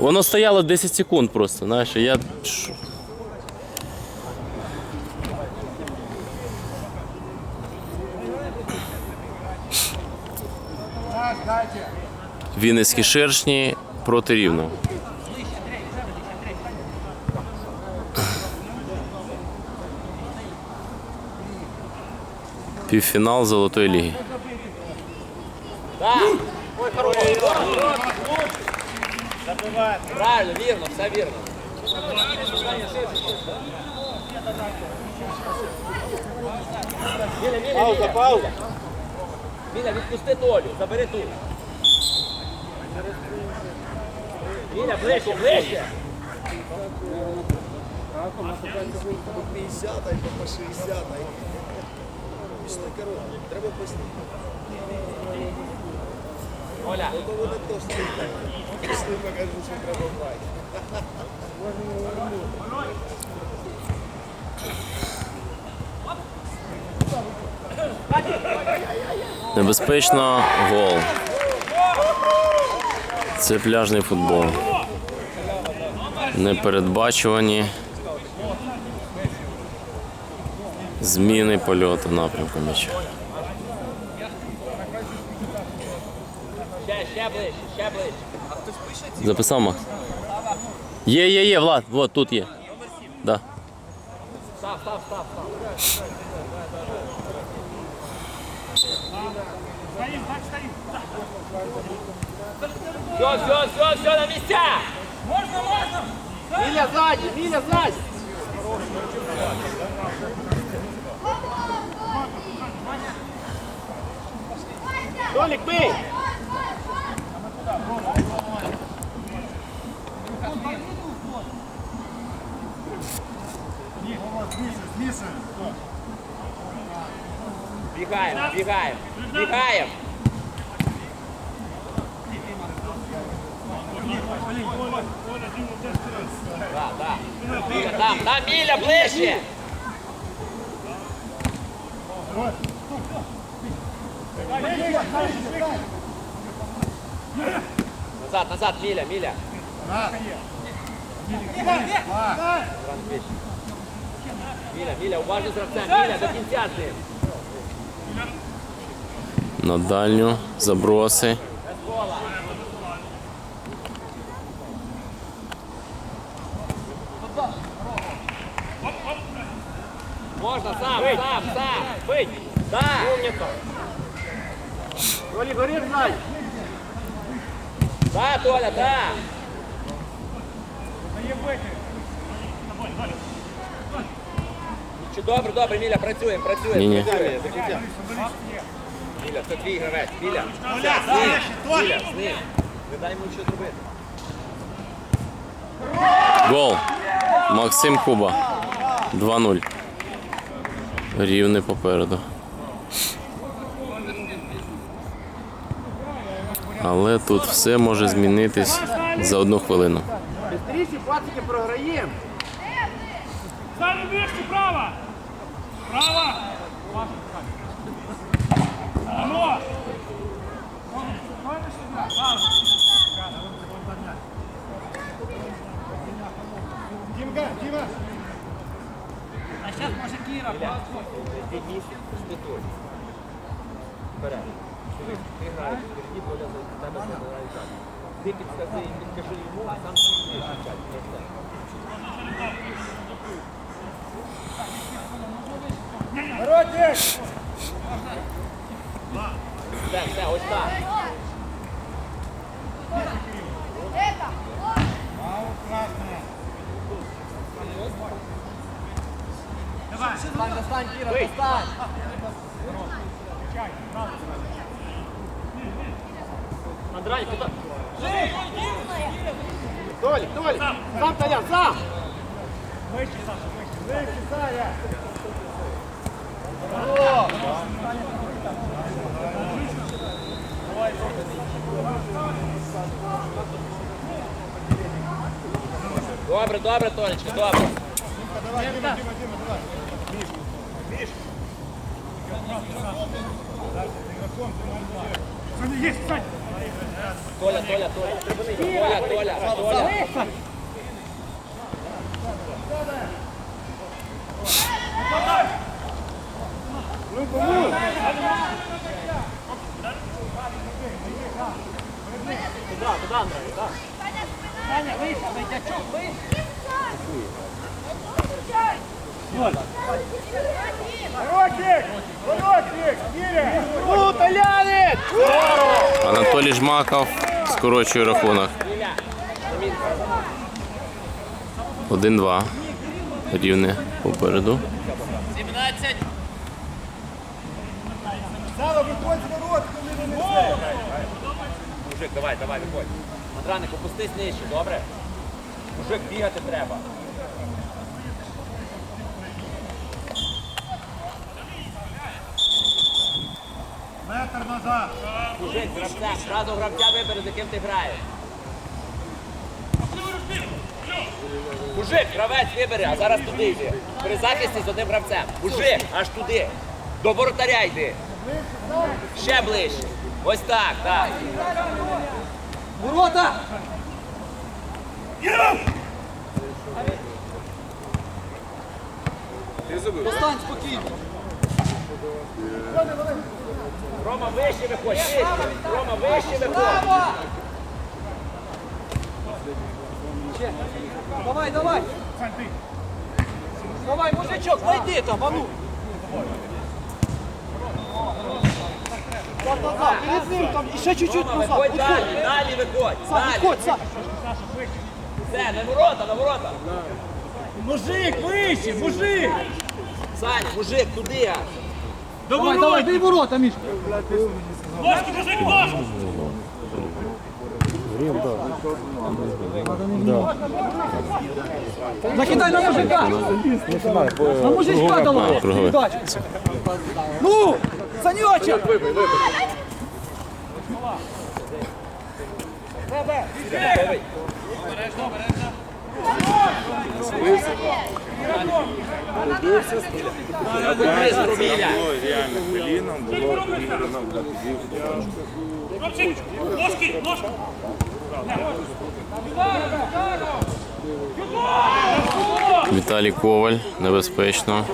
Воно стояло 10 секунд просто, знаєш, я. Вінницькі шершні проти рівного. Півфінал Золотої ліги. Правильно, вірно, все вірно. Міля, пауза, пауза. Міля, відпусти Толю, забери ту. Міля, ближче, ближче. По 50, а й по 60. а й- Пішли коротко, треба поснити. Оля, То вони стільки. Пішли, покажу, що треба брати. Небезпечно гол. Це пляжний футбол. Непередбачувані зміни польоту напрямку м'яча. ще, ще ближче, ще ближче. Записав Макс? Є, є, є, Влад, вот тут є. Да. Став, став, став, став. Все, все, все, все на місця! Можна, можна! Міля ззаді, Міля ззаді! Толік, бий! Бігаємо, бігаємо, бігаємо! Да, да. Міля, там, там, Міля, ближче! Назад, назад, Міля, Міля. Міля, Міля, уважно з гравцем, Міля, до кінця з ним. На дальню заброси. Можна сам, сам, сам. Бить. Да. Умніка. Толі, гори знай. Да, Толя, да. Чи добре, добре, Міля, працюємо, працюємо. Ні-ні. працюємо. Міля, це твій гравець. Міля, ним. Міля, з ним. Не дай йому що зробити. Гол. Максим Куба. 2-0. Рівне попереду. Але тут все може змінитись за одну хвилину. Бистріше, пацики, програємо. Сами вверху, право! Право! Оно! Димка, Дима! А сейчас може Кира, Підніс, пусти Толь. Вперед. Ти граєш впереді, Толя за тебе забирає так. Ти підскажи, підкажи йому, а сам будеш кричати. Просто. Воротник! Все, все, ось так. Достань, достань, Кіра, достань. Андрей, куда? Толик, Толик, сам Толян, сам! Вище, Саша, вище. Вище, Саня! Добре, добре, Толечка, добре. Саня, есть, Сань! Толя, Толя, Толя. Толя, Толя. Толя, Толя. Воротник! Воротник! Кире! Ну, Толяник! Анатолій Жмаков скорочує рахунок. 1-2. Рівне попереду. Сало, виходь з ворот, коли! Мужик, давай, давай, виходь. Мандраник, опустись нижче, добре? Мужик, бігати треба. Мужик, гравця, зразу гравця вибери, з яким ти граєш. Мужик, гравець вибери, а зараз туди йди. При захисті з одним гравцем. Мужик, аж туди. До воротаря йди. Ще ближче. Ось так, так. Ворота! Ти забив? Постань спокійно. Рома, вище виходь, вище. Рома, вище виходь. Давай, давай! Давай, мужичок, найди там, а ну! Так, так, так, перед ним там, ще чуть-чуть назад. Виходь Відходь, далі, далі виходь. Сам, Далі. відходь, Сам. Все, на ворота, на ворота. Мужик, вище, мужик! Саня, мужик, туди аж. Давай, давай, бей ворота, Міш. Ложки, мужик, ложку! Закидай на мужика. На мужичка давай. Ну, Санечек! Виходи з реально коліном було виграно для тоді. Ложки, ложки! Віталій Коваль небезпечно.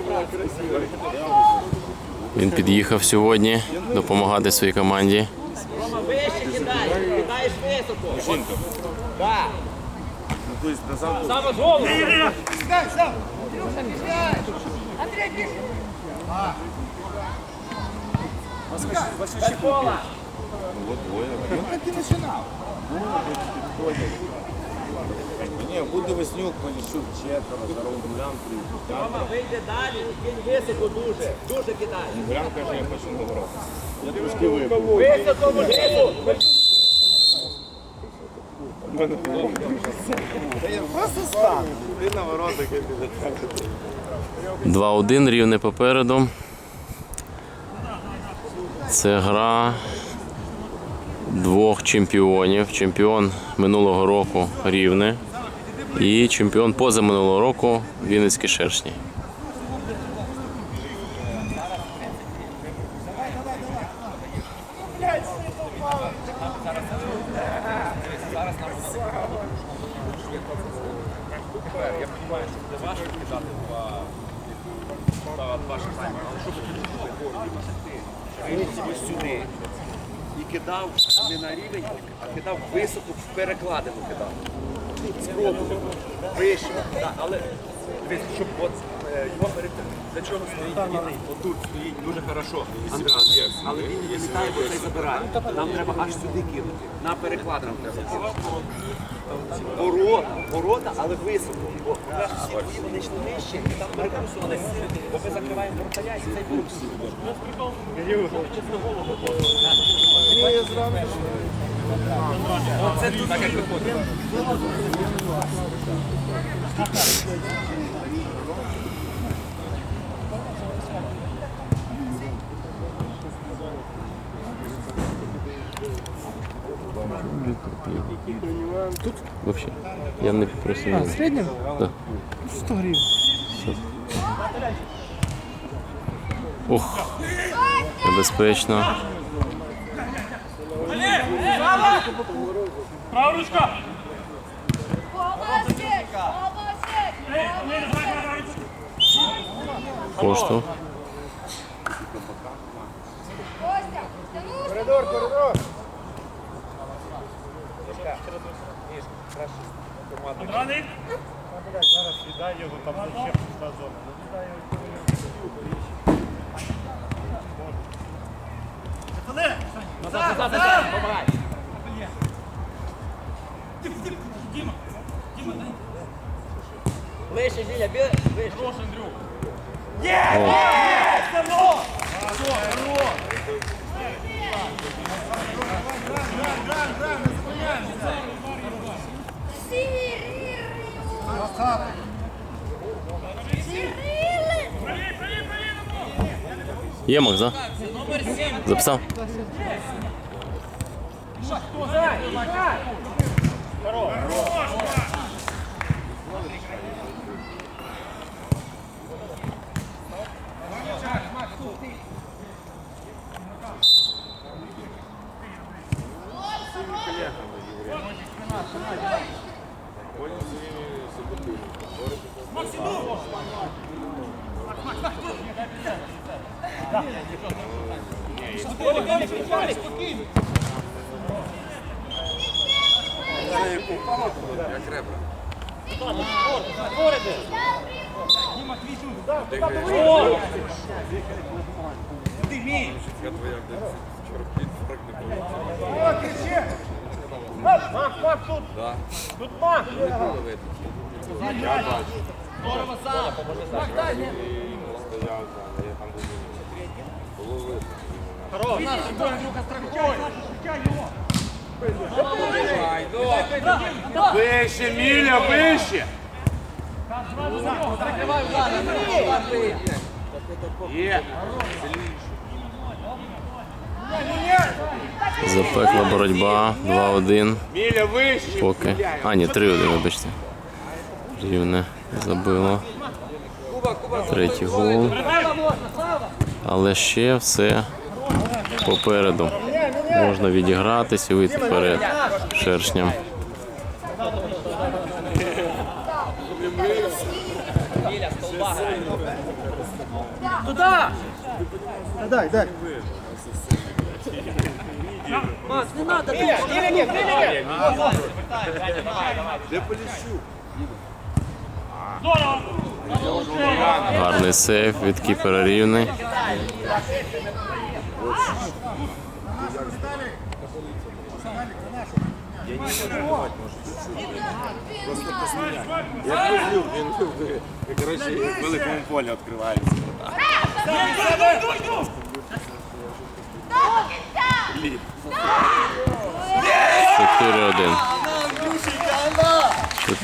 Він під'їхав сьогодні допомагати своїй команді. Рома, вище кидай. Кидаєш високо. Так. Назад Саме з голову. Ні, буде Веснюк, Поліщук, четверо, Гулян, три. Вийде далі високо дуже. Дуже кидай. Гулян каже, я хочу на. Я трошки випав. Високо, можливо. Просто стану. Ти на ворота кидати. 2-1 рівне попереду. Це гра двох чемпіонів. Чемпіон минулого року рівне і чемпіон позаминулого року Вінницькі шершні. Ось сюди. І кидав не на рівень, а кидав високо в перекладину кидав. Спробував. Так, але щоб от е, його перед для чого стоїть він отут стоїть дуже хорошо. Андран, але він не літає, бо цей забирає. Нам треба аж сюди кинути. На перекладину треба. Ворота, ворота, але високо. Бо нас всі бої, вони йшли нижче, і там перекусували. Бо ми закриваємо вратаря і цей перекусує. Оце тут так як виходить. Не купил. Тут? Вообще. Я не попросил. А, в среднем? Да. 100 гривен. Ох, небезпечно. Правручка! Кошту. Коридор, коридор! Андрій? Зараз віддай його, там ще пуста зона. Ну, віддай його. Ближче, Ліля, бі- ближче. Є Макс, да? Записав? Як треба. Я твоя вчора під фраг не Мах, мах тут! Да. Тут мах! Не було видно. Я бачу. Здорово сам! Мах, дай! Стояв, я там був. Було видно. Хорош! Люка, страхуй! Витягай його! Вище, Міля, вище! Закривай удар! Є! Сильніше! Ні, ні, ні! Запекла боротьба. 2-1. Поки. А, ні, 3-1, вибачте. Рівне забило. Третій гол. Але ще все попереду. Можна відігратися і вийти вперед шершням. Дай, дай. Гарний сейф від кіпера рівний. Я люблю, він любить. Коротше, в великому полі відкривається.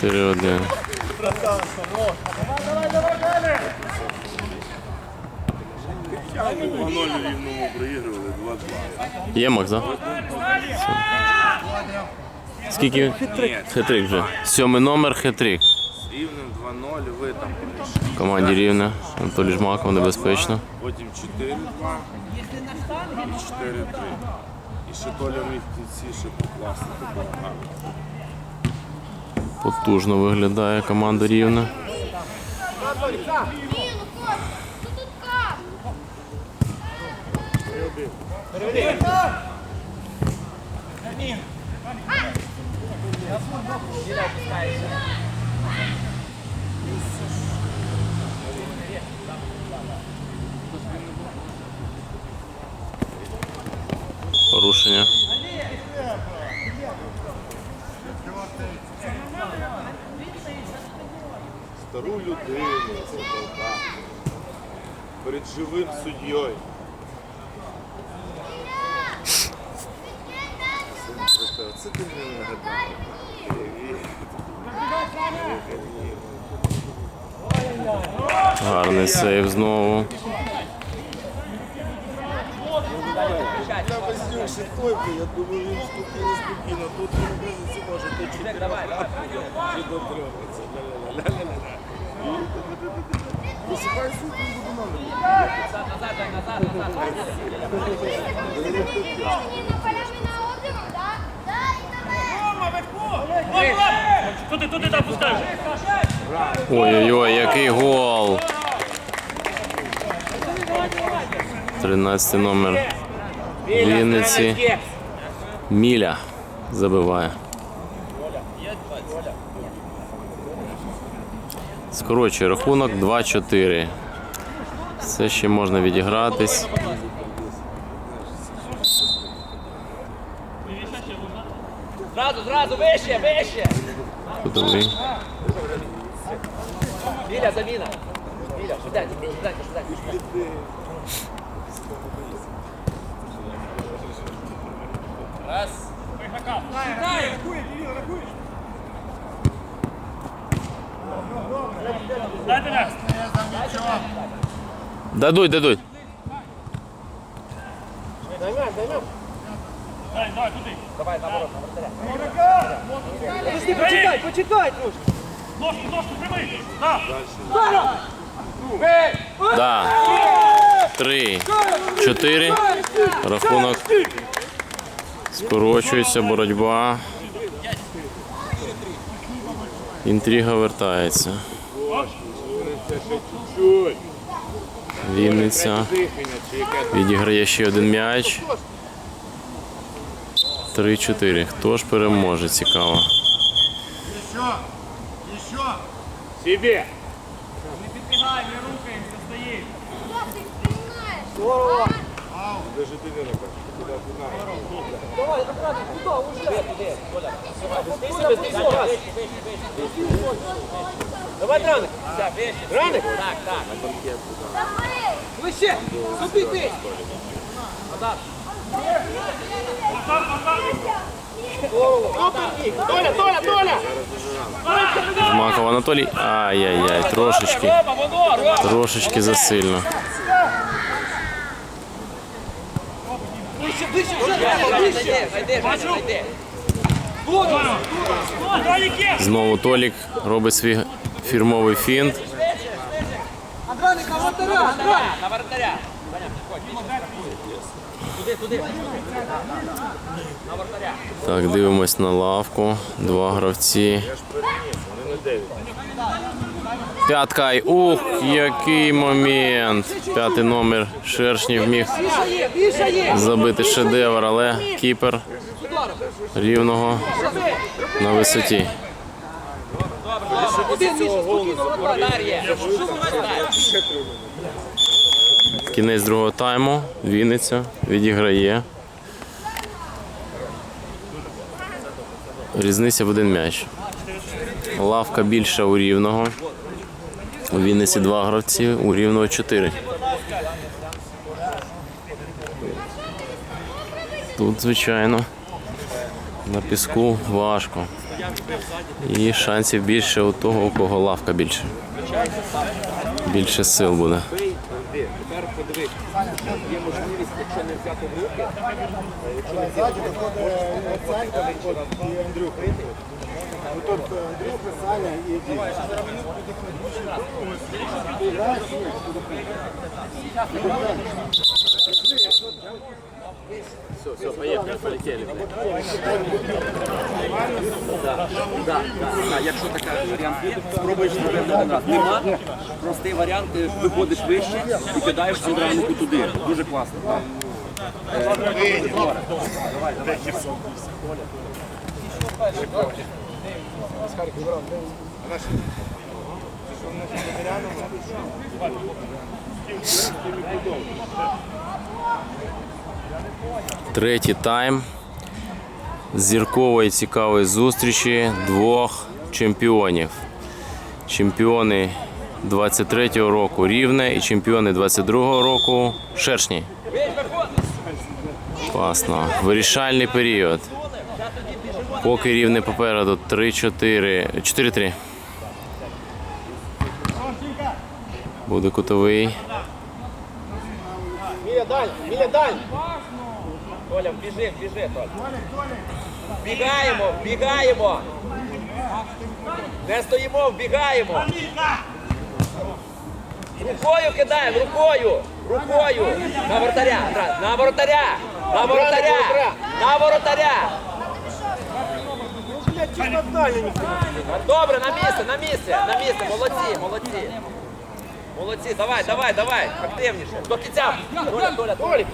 4-1. Є Макс. Скільки? Хитрик вже. Сьомий номер хитрик. Рівнем 2-0 ви там. Команді рівне. Анатолій Жмаков небезпечно. Потім 4-2. І 4-3. І ще Толя в кінці ще покласти. Тобто, Потужно виглядає команда рівна. Порушення. Стару людину. Перед живим суддєю. Це ти мені нагадав. Гарний сейв знову. Я швидкой, я думаю, він спокійно, спокійно. Тут він може, то чотири чи Туди, туди, там. Ой-ой-ой, який гол! 13 номер Вінниці. Міля забиває. Скорочує рахунок 2-4. Все ще можна відігратись. Зразу, зразу, вище, вище. Кутовий. Біля заміна. Біля, швиденько, швиденько, швиденько. Раз. Дайте м'яч. Дадуть, дадуть. Дай, давай, туди. Давай, наоборот, наоборот. Почекай, почекай трошки. Ножку, ножку прямий. Так. Да. Три. Чотири. Рахунок. Скорочується боротьба. Інтрига вертається. Вінниця. Відіграє ще один м'яч. 3-4. Хто ж переможе? Цікаво. Себе. Підбігай, не рухаємося, стоїть. Даже ты не рукой. Куда ты Давай, Драник. Драник? Так, так. Вище, зуби ти. Толя, Толя, Толя! Жмаков Анатолій. Ай-яй-яй, трошечки. Трошечки засильно. Знову Толік робить свій фірмовий фінт. Так, дивимось на лавку. Два гравці. П'ятка. й- Ух, який момент. П'ятий номер Шершнів міг забити шедевр, але кіпер рівного на висоті. Вратар є. Кінець другого тайму. Вінниця відіграє. Різниця в один м'яч. Лавка більша у рівного. У Вінниці два гравці, у рівного чотири. Тут, звичайно, на піску важко. І шансів більше у того, у кого лавка більше. Більше сил буде. Тепер подивись. Є можливість, якщо не взяти в руки, Ззаді доходить Санька, виходить і Андрюха. Ну тут Андрюха, Саня і Діма. Да, да, да. Якщо такий варіант буде, спробуєш зробити один раз. Нема, простий варіант, ти виходиш вище і кидаєш цю ранку туди. Дуже класно. так. Третій тайм зіркової цікавої зустрічі двох чемпіонів. Чемпіони 23-го року Рівне і чемпіони 22-го року Шершні. Класно. Вирішальний період. Поки рівне попереду 3-4. 4-3. Буде кутовий. Міля даль, Міля даль. Толя, біжи, біжи, Толя. Бігаємо, бігаємо. Не стоїмо, вбігаємо. Рукою кидаємо, рукою, рукою. На воротаря, на воротаря, на воротаря, на воротаря. Добре, на місце, на місце, на місце, молодці, молодці. Молодці, давай, давай, давай, активніше. До кінця. Толя, Толя, Толя.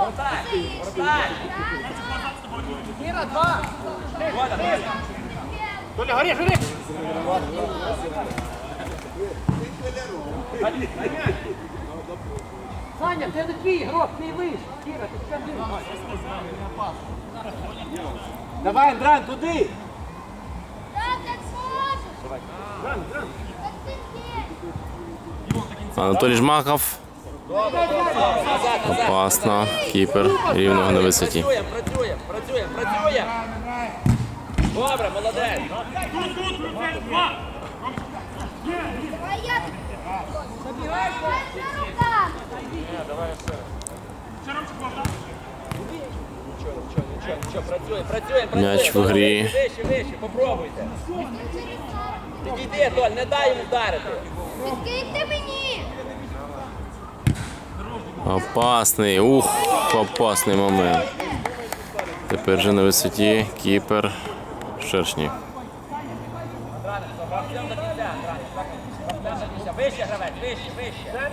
Вертай, вертай. Іра, два. Толя, горі, горі! Саня, це не твій ігрок, ти вийш. Кіра, ти скажи. Давай, Андран, туди! Анатолій Жмаков. Опасно. Кіпер рівного на висоті. Працюємо, працюємо, працюємо, працюємо. Добре, молодець. М'яч в грі. Вище, вище, попробуйте. Підійди, Толь, не дай йому вдарити. Мені! Опасний. Ух, опасний момент. Тепер вже на висоті кіпер шершні. Вище гравець, вище, вище.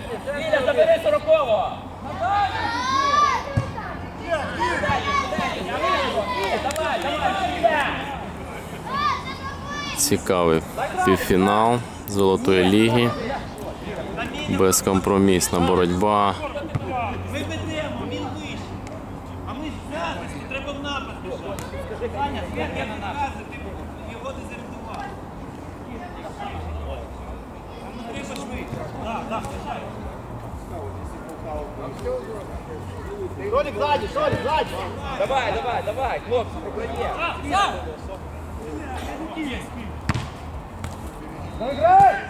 Цікавий півфінал Золотої ліги. Безкомпромісна боротьба. Ми ведемо, він вище. А ми зараз, треба в напад біжати. Саня, як я наказати, його дезертувати. А ну треба швидше. Так, так, Толік ззаді, Толік ззаді! Давай, давай, давай, хлопці, програє.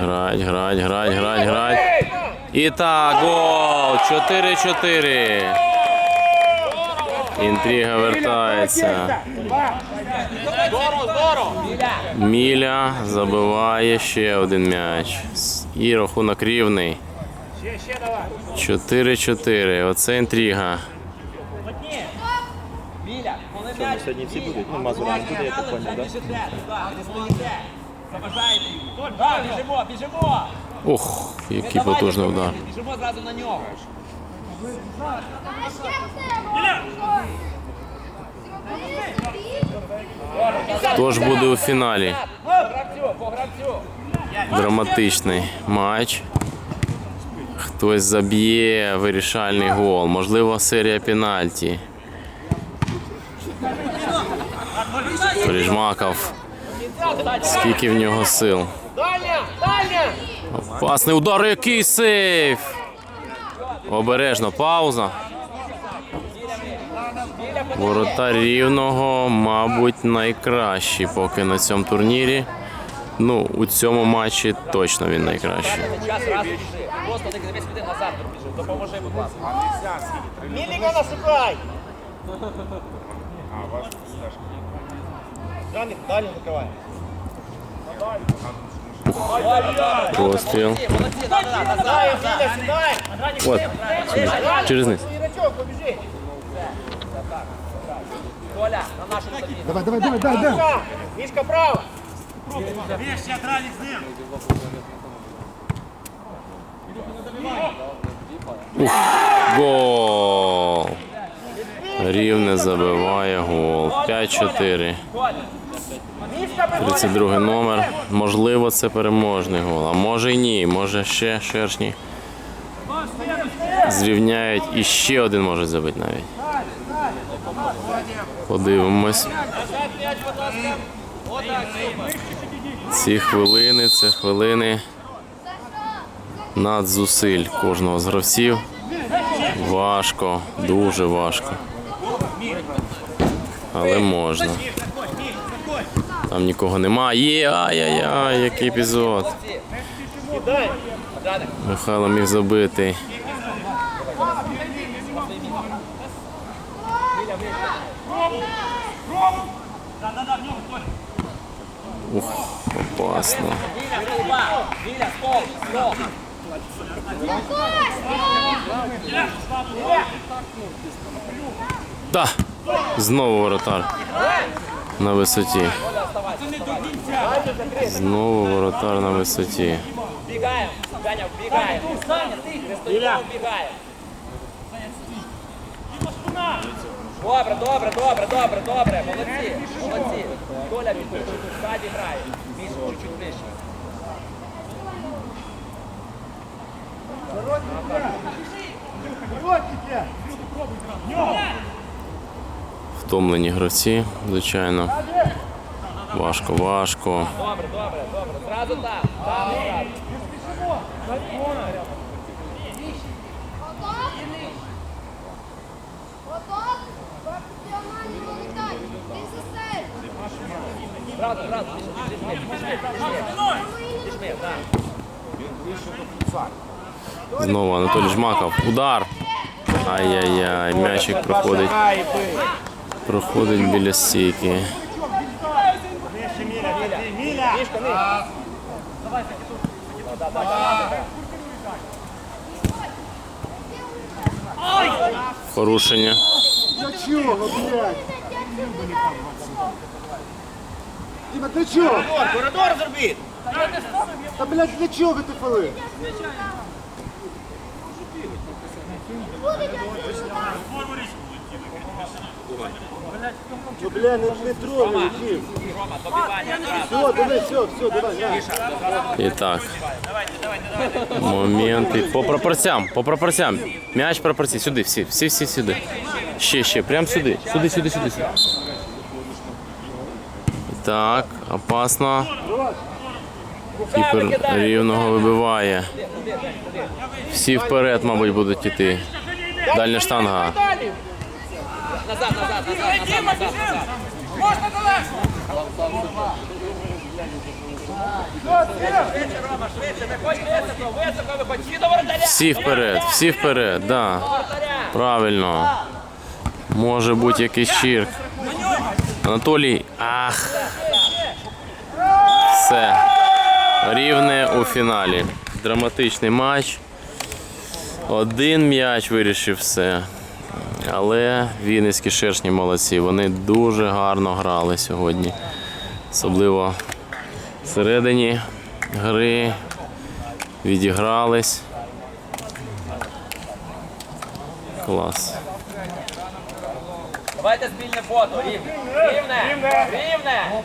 Грать, грать, грать, грать, грать. І так, гол! 4-4. Інтрига вертається. Міля забиває ще один м'яч. І рахунок рівний. 4-4. Оце інтрига. Сьогодні всі будуть, буде. Ух, який потужний удар. Біжимо зразу на нього. А ще це Хто ж буде у фіналі? Драматичний матч. Хтось заб'є вирішальний гол. Можливо, серія пенальті. Прижмаков. Скільки в нього сил. Опасний удар, який сейф! Обережно, пауза. Воротар рівного, мабуть, найкращий поки на цьому турнірі. Ну, у цьому матчі точно він найкращий. Допоможи, будь ласка. Міліка шукай! Жаник, дальню закривай. Постріл. Молодці, да, назад. Сідай! От, сюди, через низ. На нашу. Давай, давай, давай, дай, дай! Мішка право! Вище, Адралік з ним. Гол! Рівне забиває гол. 5-4. 32 номер. Можливо, це переможний гол. А може і ні. Може ще шершні. Зрівняють і ще один може забити навіть. Подивимось. Ці хвилини, це хвилини надзусиль кожного з гравців. Важко, дуже важко. Але можна. Там нікого немає. Ай-яй-яй, який епізод. Михайло міг забити. Ух, опасно. Да. Знову воротар. На висоті. Знову воротар на висоті. Вбігаємо, Ганя, вбігаємо. Христо, вбігаємо. Добре, добре, добре, добре, добре. Молодці, молодці. Доля від ззаді грає. Більше, чуть-чуть нижче. Втомлені гравці, звичайно. Важко, важко. Добре, добре, добре. Зразу там. Там зразу. Готов? Готов? Діаманті вилетай. Ти засель. Зразу, зразу. Пішли, пішли, пішли. Пішли, так. Знову Анатолій Жмаков. Удар. Ай-яй-яй, м'ячик проходить. Проходить біля стійки. Нижче Міля, іди, Міля. Мішка, нижче. Порушення. Для чого, блядь? Діма, для чого? Коридор зробіть. Та, блядь, для чого ти фали? Ну, бля, не, не трогай, Дім. Все, давай, все, все, давай, на. І. По пропорціям, по пропорціям. М'яч пропорції. Сюди, всі, всі, всі сюди. Ще, ще, прям сюди. Сюди, сюди, сюди. сюди. Так, опасно. Кіпер рівного вибиває. Всі вперед, мабуть, будуть іти. Дальня штанга. Назад, назад, назад, назад, назад, назад. Виходь. Всі. Всі вперед, всі вперед, да. Правильно. Може бути якийсь чірк. Анатолій. Ах. Все. Рівне у фіналі. Драматичний матч. Один м'яч вирішив все. Але вінницькі шершні молодці. Вони дуже гарно грали сьогодні. Особливо всередині гри відігрались. Клас. Давайте спільне фото. Рівне. Рівне. Рівне.